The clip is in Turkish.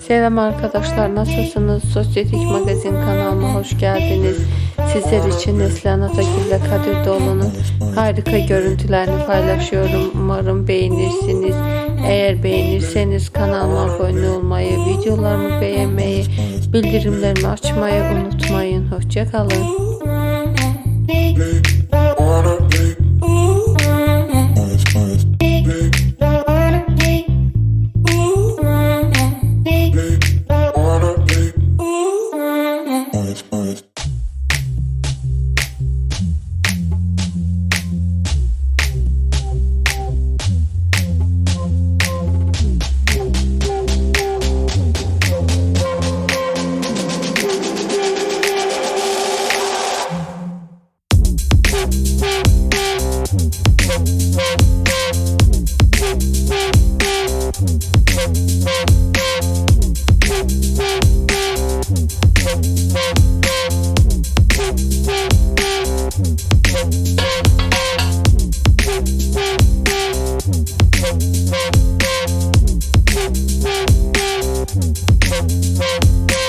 Selam arkadaşlar nasılsınız? Sosyetik Magazin kanalıma hoş geldiniz. Sizler için Neslihan Atakül ve Kadir Doğulu'nun harika görüntülerini paylaşıyorum. Umarım beğenirsiniz. Eğer beğenirseniz kanalıma abone olmayı, videolarımı beğenmeyi, bildirimlerimi açmayı unutmayın. Hoşçakalın. Thank